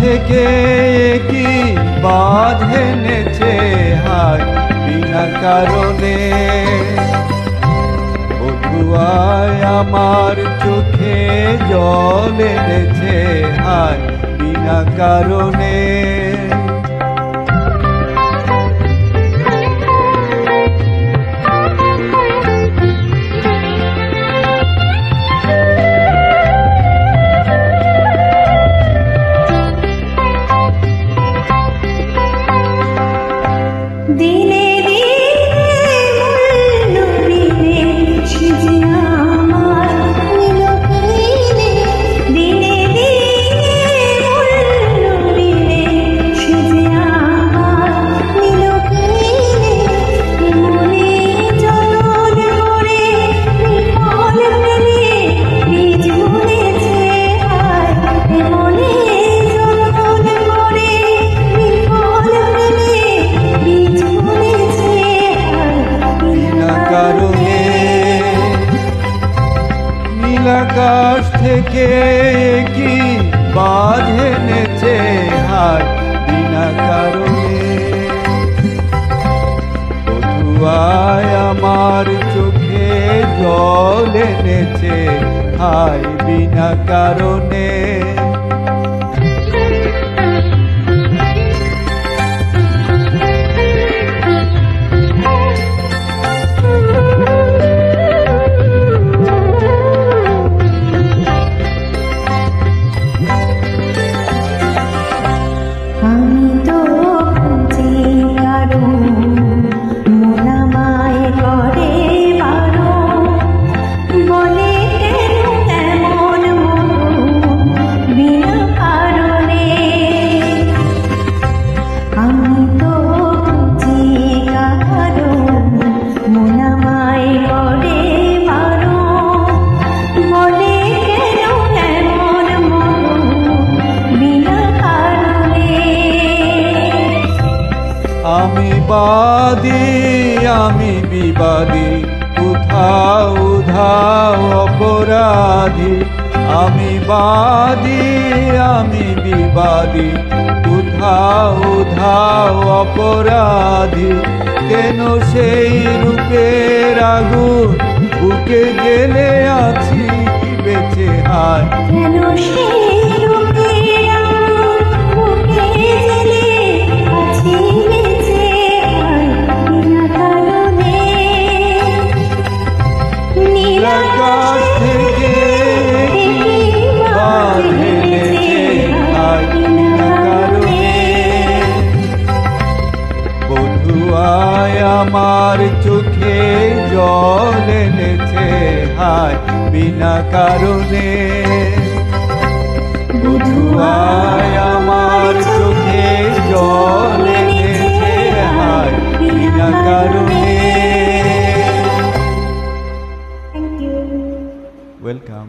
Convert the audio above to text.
থেকে কি বাঁধে নেছে হায়? বিনা কারণে। বধুয়ায় আমার চোখে জল এনেছে হায়? বিনা কারণে। নীলাকাশ থেকে কি বাঁধে নেছে হাত বিনা কারণে? বধুয়ায় আমার চোখে জল এনেছে হাই বিনা কারণে। আমি বাদী, আমি বিবাদী, উধাও উধাও অপরাধী। আমি বাদী, আমি বিবাদী, উধাও উধাও অপরাধী। কেন সেই রূপের আগুন? বুকে গেলে আছি বেঁচে হায়? কেন সেই আমার চোখে জল এনেছে হায় বিনা কারণে। বধুয়ায় আমার চোখে জল এনেছে হায় বিনা কারণে। ওয়েলকাম